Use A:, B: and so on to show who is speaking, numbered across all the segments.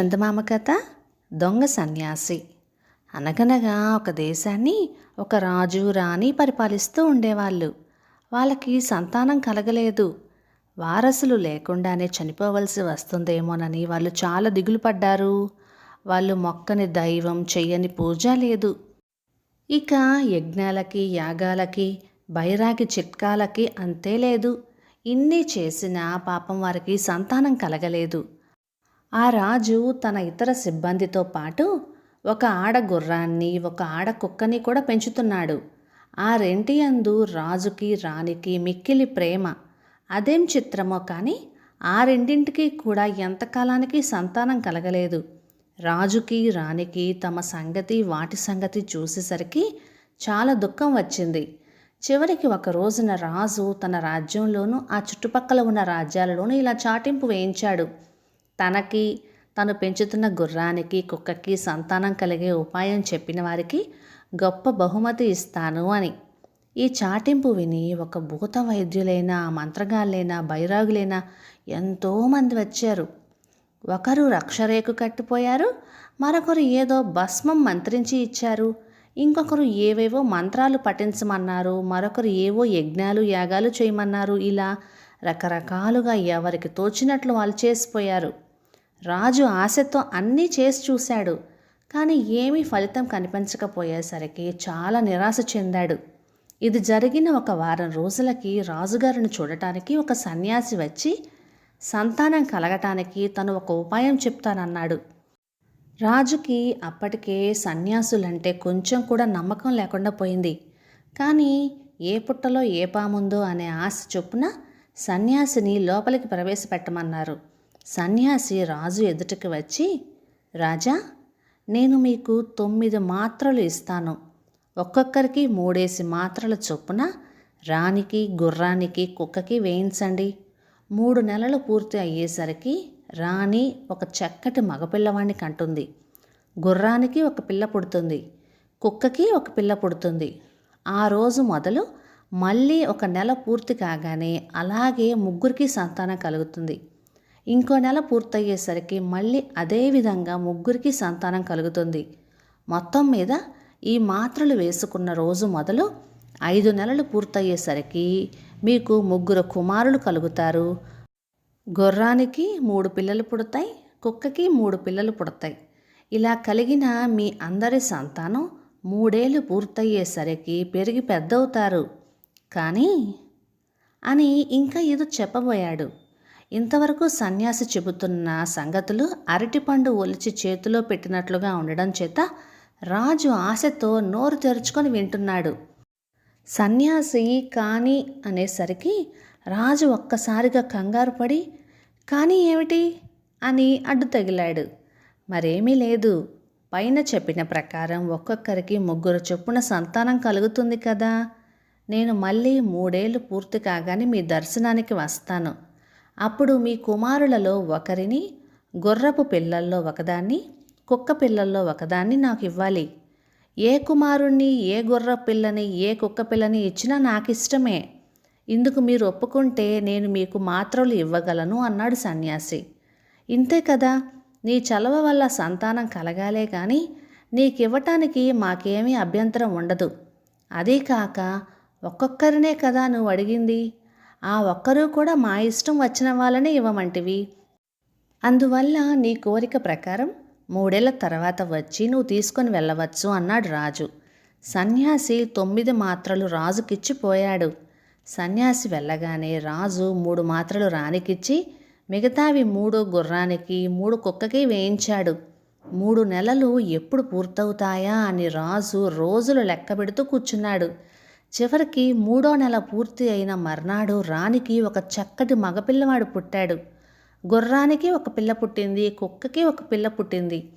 A: చందమామ కథ దొంగ సన్యాసి. అనగనగా ఒక దేశాన్ని ఒక రాజు రాణి పరిపాలిస్తూ ఉండేవాళ్ళు. వాళ్ళకి సంతానం కలగలేదు. వారసులు లేకుండానే చనిపోవలసి వస్తుందేమోనని వాళ్ళు చాలా దిగులు పడ్డారు. వాళ్ళు మొక్కని దైవం చెయ్యని పూజ లేదు. ఇక యజ్ఞాలకి యాగాలకి బైరాగి చిట్కాలకి అంతే లేదు. ఇన్ని చేసినా పాపం వారికి సంతానం కలగలేదు. ఆ రాజు తన ఇతర సిబ్బందితో పాటు ఒక ఆడ గుర్రాన్ని ఒక ఆడ కుక్కని కూడా పెంచుతున్నాడు. ఆ రెంటి అందు రాజుకి రాణికి మిక్కిలి ప్రేమ. అదేం చిత్రమో కానీ ఆ రెండింటికి కూడా ఎంతకాలానికి సంతానం కలగలేదు. రాజుకి రాణికి తమ సంగతి వాటి సంగతి చూసేసరికి చాలా దుఃఖం వచ్చింది. చివరికి ఒక రోజున రాజు తన రాజ్యంలోనూ ఆ చుట్టుపక్కల ఉన్న రాజ్యాలలోనూ ఇలా చాటింపు వేయించాడు. తనకి తను పెంచుతున్న గుర్రానికి కుక్కకి సంతానం కలిగే ఉపాయం చెప్పిన వారికి గొప్ప బహుమతి ఇస్తాను అని. ఈ చాటింపు విని ఒక భూత వైద్యులైన మంత్రగాళ్ళైన బైరాగులైన ఎంతోమంది వచ్చారు. ఒకరు రక్షరేకు కట్టిపోయారు మరొకరు ఏదో భస్మం మంత్రించి ఇచ్చారు. ఇంకొకరు ఏవేవో మంత్రాలు పఠించమన్నారు మరొకరు ఏవో యజ్ఞాలు యాగాలు చేయమన్నారు. ఇలా రకరకాలుగా ఎవరికి తోచినట్లు వాళ్ళు చేసిపోయారు. రాజు ఆశతో అన్నీ చేసి చూశాడు. కానీ ఏమీ ఫలితం కనిపించకపోయేసరికి చాలా నిరాశ చెందాడు. ఇది జరిగిన ఒక వారం రోజులకి రాజుగారిని చూడటానికి ఒక సన్యాసి వచ్చి సంతానం కలగటానికి తను ఒక ఉపాయం చెప్తానన్నాడు. రాజుకి అప్పటికే సన్యాసులంటే కొంచెం కూడా నమ్మకం లేకుండా పోయింది. కానీ ఏ పుట్టలో ఏ పాముందో అనే ఆశ చొప్పున సన్యాసిని లోపలికి ప్రవేశపెట్టమన్నారు. సన్యాసి రాజు ఎదుటికి వచ్చి రాజా నేను మీకు తొమ్మిది మాత్రలు ఇస్తాను. ఒక్కొక్కరికి మూడేసి మాత్రల చొప్పున రాణికి గుర్రానికి కుక్కకి వేయించండి. మూడు నెలలు పూర్తి అయ్యేసరికి రాణి ఒక చక్కటి మగపిల్లవాడిని కంటుంది. గుర్రానికి ఒక పిల్ల పుడుతుంది. కుక్కకి ఒక పిల్ల పుడుతుంది. ఆ రోజు మొదలు మళ్ళీ ఒక నెల పూర్తి కాగానే అలాగే ముగ్గురికి సంతానం కలుగుతుంది. ఇంకో నెల పూర్తయ్యేసరికి మళ్ళీ అదే విధంగా ముగ్గురికి సంతానం కలుగుతుంది. మొత్తం మీద ఈ మాత్రలు వేసుకున్న రోజు మొదలు ఐదు నెలలు పూర్తయ్యేసరికి మీకు ముగ్గురు కుమారులు కలుగుతారు. గుర్రానికి మూడు పిల్లలు పుడతాయి కుక్కకి మూడు పిల్లలు పుడతాయి. ఇలా కలిగిన మీ అందరి సంతానం మూడేళ్ళు పూర్తయ్యేసరికి పెరిగి పెద్దవుతారు. కానీ అని ఇంకా ఏదో చెప్పబోయాడు. ఇంతవరకు సన్యాసి చెబుతున్న సంగతులు అరటిపండు ఒలిచి చేతిలో పెట్టినట్లుగా ఉండడం చేత రాజు ఆశతో నోరు తెరుచుకొని వింటున్నాడు. సన్యాసి కానీ అనేసరికి రాజు ఒక్కసారిగా కంగారు పడి కానీ ఏమిటి? అని అడ్డు తగిలాడు. మరేమీ లేదు. పైన చెప్పిన ప్రకారం ఒక్కొక్కరికి ముగ్గురు చొప్పున సంతానం కలుగుతుంది కదా. నేను మళ్ళీ మూడేళ్ళు పూర్తి కాగానే మీ దర్శనానికి వస్తాను. అప్పుడు మీ కుమారులలో ఒకరిని గుర్రపు పిల్లల్లో ఒకదాన్ని కుక్క పిల్లల్లో ఒకదాన్ని నాకు ఇవ్వాలి. ఏ కుమారుణ్ణి ఏ గుర్ర పిల్లని ఏ కుక్క పిల్లని ఇచ్చినా నాకు ఇష్టమే. ఇందుకు మీరు ఒప్పుకుంటే నేను మీకు మాత్రలు ఇవ్వగలను అన్నాడు సన్యాసి. ఇంతే కదా నీ చలవ వల్ల సంతానం కలగాలే కానీ నీకివ్వటానికి మాకేమీ అభ్యంతరం ఉండదు. అదీ కాక ఒక్కొక్కరినే కదా నువ్వు అడిగింది? ఆ ఒక్కరూ కూడా మా ఇష్టం వచ్చిన వాళ్ళనే ఇవ్వమంటివి. అందువల్ల నీ కోరిక ప్రకారం మూడేళ్ళ తర్వాత వచ్చి నువ్వు తీసుకొని వెళ్ళవచ్చు అన్నాడు రాజు. సన్యాసి తొమ్మిది మాత్రలు రాజుకిచ్చిపోయాడు సన్యాసి వెళ్ళగానే రాజు మూడు మాత్రలు రాణికిచ్చి మిగతావి మూడు గుర్రానికి మూడు కుక్కకి వేయించాడు. మూడు నెలలు ఎప్పుడు పూర్తవుతాయా అని రాజు రోజులు లెక్క పెడుతూ కూర్చున్నాడు. చివరికి మూడో నెల పూర్తి అయిన మర్నాడు రాణికి ఒక చక్కటి మగపిల్లవాడు పుట్టాడు. గుర్రానికి ఒక పిల్ల పుట్టింది కుక్కకి ఒక పిల్ల పుట్టింది.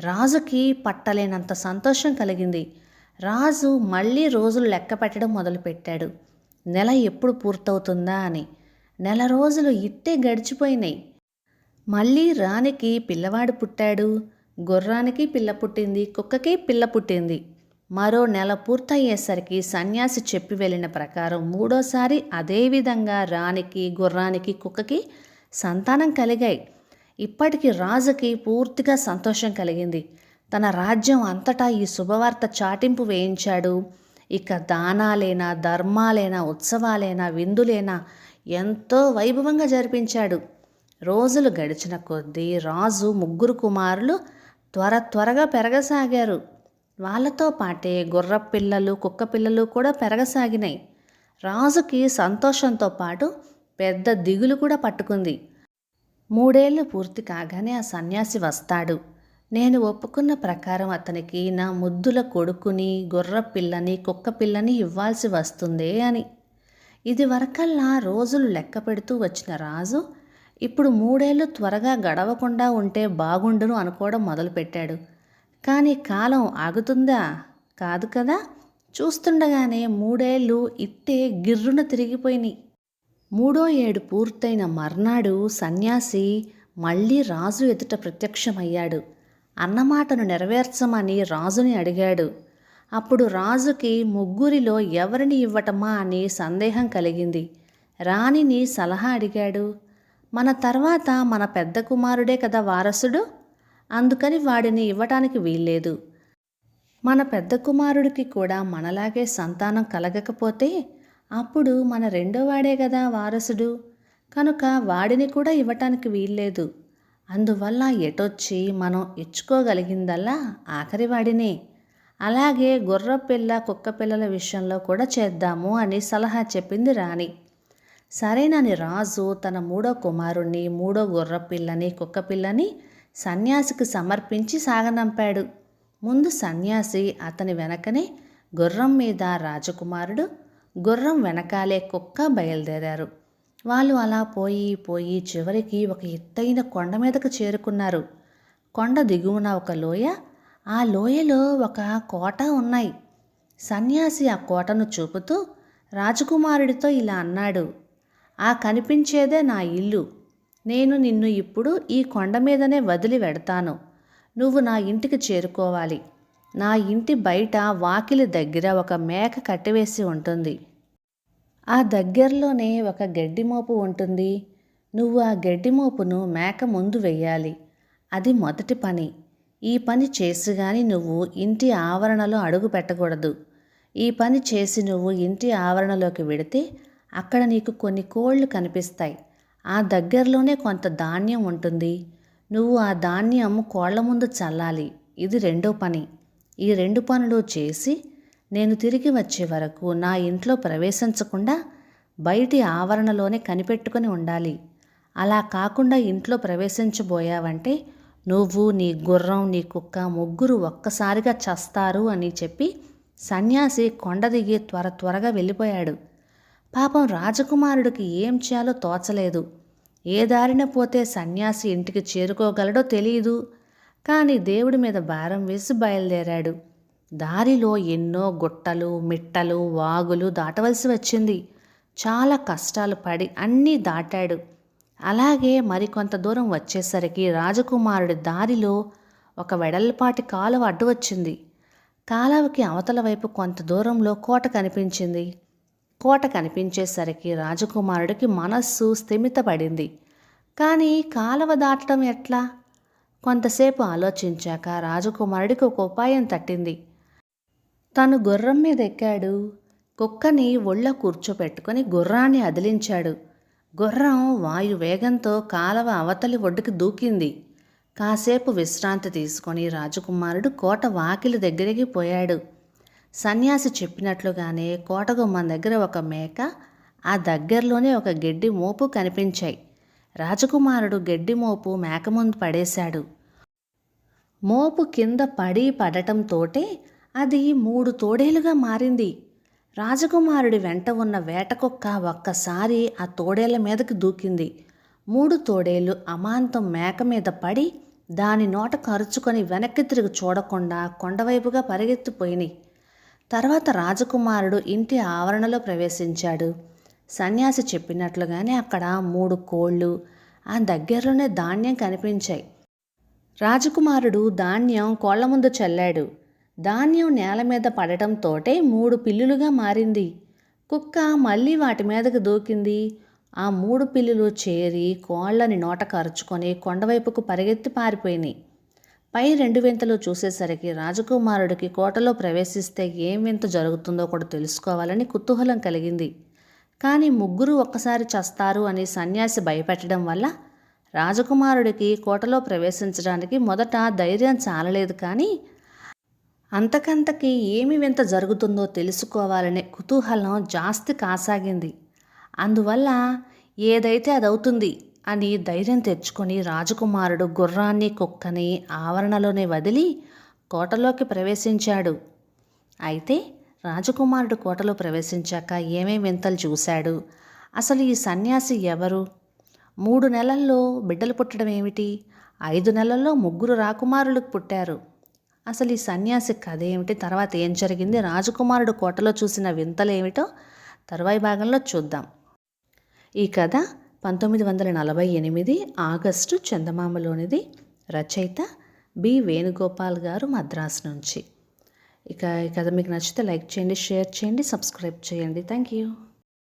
A: రాజుకి పట్టలేనంత సంతోషం కలిగింది. రాజు మళ్ళీ రోజులు లెక్క పెట్టడం మొదలుపెట్టాడు. నెల ఎప్పుడు పూర్తవుతుందా అని. నెల రోజులు ఇట్టే గడిచిపోయినాయి. మళ్ళీ రాణికి పిల్లవాడు పుట్టాడు. గుర్రానికి పిల్ల పుట్టింది కుక్కకి పిల్ల పుట్టింది. మరో నెల పూర్తయ్యేసరికి సన్యాసి చెప్పి వెళ్ళిన ప్రకారం మూడోసారి అదేవిధంగా రాణికి గుర్రానికి కుక్కకి సంతానం కలిగాయి. ఇప్పటికి రాజుకి పూర్తిగా సంతోషం కలిగింది. తన రాజ్యం అంతటా ఈ శుభవార్త చాటింపు వేయించాడు. ఇక దానాలేనా ధర్మాలేనా ఉత్సవాలేనా విందులేనా ఎంతో వైభవంగా జరిపించాడు. రోజులు గడిచిన కొద్దీ రాజు ముగ్గురు కుమారులు త్వర త్వరగా పెరగసాగారు. వాళ్ళతో పాటే గుర్ర పిల్లలు కుక్క పిల్లలు కూడా పెరగసాగినాయి. రాజుకి సంతోషంతో పాటు పెద్ద దిగులు కూడా పట్టుకుంది. మూడేళ్ళు పూర్తి కాగానే ఆ సన్యాసి వస్తాడు. నేను ఒప్పుకున్న ప్రకారం అతనికి నా ముద్దుల కొడుకుని గుర్ర పిల్లని కుక్క పిల్లని ఇవ్వాల్సి వస్తుందే అని. ఇది వరకల్లా రోజులు లెక్క పెడుతూ వచ్చిన రాజు ఇప్పుడు మూడేళ్ళు త్వరగా గడవకుండా ఉంటే బాగుండును అనుకోవడం మొదలుపెట్టాడు. కానీ కాలం ఆగుతుందా? కాదు కదా. చూస్తుండగానే మూడేళ్ళు ఇట్టే గిర్రున తిరిగిపోయినాయి. మూడో ఏడు పూర్తయిన మర్నాడు సన్యాసి మళ్ళీ రాజు ఎదుట ప్రత్యక్షమయ్యాడు. అన్నమాటను నెరవేర్చమని రాజుని అడిగాడు. అప్పుడు రాజుకి ముగ్గురిలో ఎవరిని ఇవ్వటమా అని సందేహం కలిగింది. రాణిని సలహా అడిగాడు. మన తర్వాత మన పెద్ద కుమారుడే కదా వారసుడు? అందుకని వాడిని ఇవ్వటానికి వీల్లేదు. మన పెద్ద కుమారుడికి కూడా మనలాగే సంతానం కలగకపోతే అప్పుడు మన రెండో వాడే కదా వారసుడు. కనుక వాడిని కూడా ఇవ్వటానికి వీల్లేదు. అందువల్ల ఎటొచ్చి మనం ఇచ్చుకోగలిగిందల్లా ఆఖరివాడినే అలాగే గుర్ర పిల్ల కుక్క పిల్లల విషయంలో కూడా చేద్దాము అని సలహా చెప్పింది రాణి. సరేనని రాజు తన మూడో కుమారుణ్ణి మూడో గుర్ర పిల్లని కుక్క పిల్లని సన్యాసికి సమర్పించి సాగనంపాడు. ముందు సన్యాసి అతని వెనకనే గుర్రం మీద రాజకుమారుడు గుర్రం వెనకాలే కుక్క బయలుదేరారు. వాళ్ళు అలా పోయి పోయి చివరికి ఒక ఎత్తైన కొండ మీదకు చేరుకున్నారు. కొండ దిగువన ఒక లోయ ఆ లోయలో ఒక కోట ఉన్నాయి. సన్యాసి ఆ కోటను చూపుతూ రాజకుమారుడితో ఇలా అన్నాడు ఆ కనిపించేదే నా ఇల్లు నేను నిన్ను ఇప్పుడు ఈ కొండ మీదనే వదిలి వెడతాను. నువ్వు నా ఇంటికి చేరుకోవాలి. నా ఇంటి బయట వాకిలి దగ్గర ఒక మేక కట్టివేసి ఉంటుంది. ఆ దగ్గరలోనే ఒక గడ్డి మోపు ఉంటుంది. నువ్వు ఆ గడ్డిమోపును మేక ముందు వెయ్యాలి. అది మొదటి పని. ఈ పని చేసి గాని నువ్వు ఇంటి ఆవరణలో అడుగు పెట్టకూడదు. ఈ పని చేసి నువ్వు ఇంటి ఆవరణలోకి వెడితే అక్కడ నీకు కొన్ని కోళ్ళు కనిపిస్తాయి. ఆ దగ్గరలోనే కొంత ధాన్యం ఉంటుంది. నువ్వు ఆ ధాన్యం కోళ్ళ ముందు చల్లాలి. ఇది రెండో పని. ఈ రెండు పనులు చేసి నేను తిరిగి వచ్చే వరకు నా ఇంట్లో ప్రవేశించకుండా బయటి ఆవరణలోనే కనిపెట్టుకుని ఉండాలి. అలా కాకుండా ఇంట్లో ప్రవేశించబోయావంటే నువ్వు నీ గుర్రం నీ కుక్క ముగ్గురు ఒక్కసారిగా చస్తారు అని చెప్పి సన్యాసి కొండ దిగి త్వర త్వరగా వెళ్ళిపోయాడు. పాపం రాజకుమారుడికి ఏం చేయాలో తోచలేదు. ఏ దారిన పోతే సన్యాసి ఇంటికి చేరుకోగలడో తెలియదు కానీ దేవుడి మీద భారం వేసి బయలుదేరాడు. దారిలో ఎన్నో గుట్టలు మిట్టలు వాగులు దాటవలసి వచ్చింది. చాలా కష్టాలు పడి అన్నీ దాటాడు. అలాగే మరికొంత దూరం వచ్చేసరికి రాజకుమారుడి దారిలో ఒక వెడల్పాటి కాలువ అడ్డు వచ్చింది కాలువకి అవతల వైపు కొంత దూరంలో కోట కనిపించింది. కోట కనిపించేసరికి రాజకుమారుడికి మనస్సు స్థిమితపడింది. కానీ కాలవ దాటడం ఎట్లా? కొంతసేపు ఆలోచించాక రాజకుమారుడికి ఒక ఉపాయం తట్టింది. తను గుర్రం మీద ఎక్కాడు. కుక్కని ఒళ్ళ కూర్చోపెట్టుకుని గుర్రాన్ని అదిలించాడు. గుర్రం వాయు వేగంతో కాలవ అవతలి ఒడ్డుకి దూకింది. కాసేపు విశ్రాంతి తీసుకొని రాజకుమారుడు కోట వాకిలి దగ్గరికి పోయాడు. సన్యాసి చెప్పినట్లుగానే కోటగుమ్మం దగ్గర ఒక మేక ఆ దగ్గరలోనే ఒక గడ్డి మోపు కనిపించాయి. రాజకుమారుడు గడ్డి మోపు మేక ముందు పడేశాడు. మోపు కింద పడి పడటంతోటే అది మూడు తోడేలుగా మారింది. రాజకుమారుడి వెంట ఉన్న వేటకుక్క ఒక్కసారి ఆ తోడేళ్ళ మీదకి దూకింది. మూడు తోడేలు అమాంతం మేక మీద పడి దాని నోట కరుచుకొని వెనక్కి తిరిగి చూడకుండా కొండవైపుగా పరిగెత్తిపోయినాయి. తర్వాత రాజకుమారుడు ఇంటి ఆవరణలో ప్రవేశించాడు. సన్యాసి చెప్పినట్లుగానే అక్కడ మూడు కోళ్ళు ఆ దగ్గరలోనే ధాన్యం కనిపించాయి. రాజకుమారుడు ధాన్యం కోళ్ళ ముందు చల్లాడు. ధాన్యం నేల మీద పడటంతోటే మూడు పిల్లులుగా మారింది. కుక్క మళ్ళీ వాటి మీదకు దూకింది. ఆ మూడు పిల్లులు చేరి కోళ్ళని నోట కరుచుకొని కొండవైపుకు పరిగెత్తి పారిపోయినాయి. పై రెండు వింతలు చూసేసరికి రాజకుమారుడికి కోటలో ప్రవేశిస్తే ఏం వింత జరుగుతుందో కూడా తెలుసుకోవాలని కుతూహలం కలిగింది. కానీ ముగ్గురు ఒక్కసారి చస్తారు అని సన్యాసి భయపెట్టడం వల్ల రాజకుమారుడికి కోటలో ప్రవేశించడానికి మొదట ధైర్యం చాలలేదు కానీ అంతకంతకి ఏమి వింత జరుగుతుందో తెలుసుకోవాలనే కుతూహలం జాస్తి కాసాగింది. అందువల్ల ఏదైతే అదవుతుంది అని ధైర్యం తెచ్చుకొని రాజకుమారుడు గుర్రాన్ని కుక్కని ఆవరణలోనే వదిలి కోటలోకి ప్రవేశించాడు. అయితే రాజకుమారుడు కోటలో ప్రవేశించాక ఏమేం వింతలు చూశాడు? అసలు ఈ సన్యాసి ఎవరు? మూడు నెలల్లో బిడ్డలు పుట్టడం ఏమిటి? ఐదు నెలల్లో ముగ్గురు రాకుమారులకు పుట్టారు. అసలు ఈ సన్యాసి కథ ఏమిటి? తర్వాత ఏం జరిగింది? రాజకుమారుడు కోటలో చూసిన వింతలు ఏమిటో తరువాయి భాగంలో చూద్దాం. ఈ కథ పంతొమ్మిది వందల నలభై ఎనిమిది ఆగస్టు చందమామలోనిది రచయిత బి వేణుగోపాల్ గారు మద్రాసు నుంచి. ఇక ఈ కథ మీకు నచ్చితే లైక్ చేయండి షేర్ చేయండి సబ్స్క్రైబ్ చేయండి. Thank you.